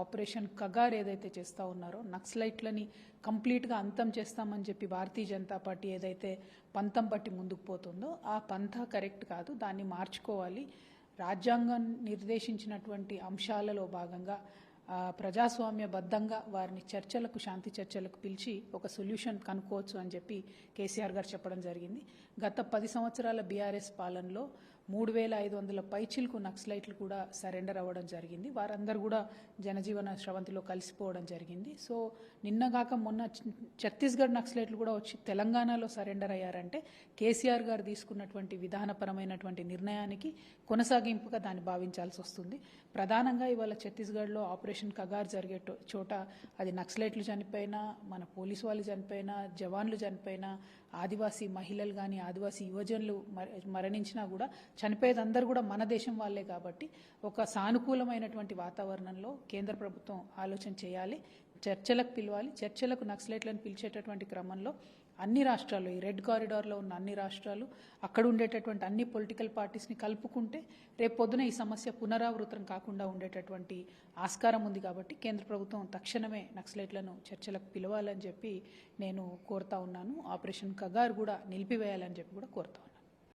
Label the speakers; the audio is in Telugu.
Speaker 1: ఆపరేషన్ కగార్ ఏదైతే చేస్తూ ఉన్నారో నక్సలైట్లని కంప్లీట్గా అంతం చేస్తామని చెప్పి భారతీయ జనతా పార్టీ ఏదైతే పంతం పట్టి ముందుకు పోతుందో ఆ పంథా కరెక్ట్ కాదు. దాన్ని మార్చుకోవాలి. రాజ్యాంగం నిర్దేశించినటువంటి అంశాలలో భాగంగా ప్రజాస్వామ్యబద్ధంగా వారిని చర్చలకు శాంతి చర్చలకు పిలిచి ఒక సొల్యూషన్ కనుక్కోవచ్చు అని చెప్పి కేసీఆర్ గారు చెప్పడం జరిగింది. గత పది సంవత్సరాల బీఆర్ఎస్ పాలనలో మూడు వేల ఐదు వందల పైచిలకు నక్సలైట్లు కూడా సరెండర్ అవ్వడం జరిగింది. వారందరూ కూడా జనజీవన స్రవంతిలో కలిసిపోవడం జరిగింది. సో నిన్నగాక మొన్న ఛత్తీస్గఢ్ నక్సలైట్లు కూడా వచ్చి తెలంగాణలో సరెండర్ అయ్యారంటే కేసీఆర్ గారు తీసుకున్నటువంటి విధానపరమైనటువంటి నిర్ణయానికి కొనసాగింపుగా దాన్ని భావించాల్సి వస్తుంది. ప్రధానంగా ఇవాళ ఛత్తీస్గఢ్లో ఆపరేషన్ కగార్ జరిగే చోట అది నక్సలైట్లు చనిపోయినా మన పోలీసు వాళ్ళు చనిపోయినా జవాన్లు చనిపోయినా ఆదివాసీ మహిళలు కానీ ఆదివాసీ యువజనులు మర- మరణించినా కూడా చనిపోయేదందరూ కూడా మన దేశం వాళ్ళే కాబట్టి ఒక సానుకూలమైనటువంటి వాతావరణంలో కేంద్ర ప్రభుత్వం ఆలోచన చేయాలి చర్చలకు పిలవాలి చర్చలకు నక్సలైట్లను పిలిచేటటువంటి క్రమంలో అన్ని రాష్ట్రాలు ఈ రెడ్ కారిడార్లో ఉన్న అన్ని రాష్ట్రాలు అక్కడ ఉండేటటువంటి అన్ని పొలిటికల్ పార్టీస్ని కలుపుకుంటే రేపు పొద్దున ఈ సమస్య పునరావృతం కాకుండా ఉండేటటువంటి ఆస్కారం ఉంది కాబట్టి కేంద్ర ప్రభుత్వం తక్షణమే నక్సలైట్లను చర్చలకు పిలవాలని చెప్పి నేను కోరుతా ఉన్నాను. ఆపరేషన్ కగార్ కూడా నిలిపివేయాలని చెప్పి కూడా కోరుతా ఉన్నాను.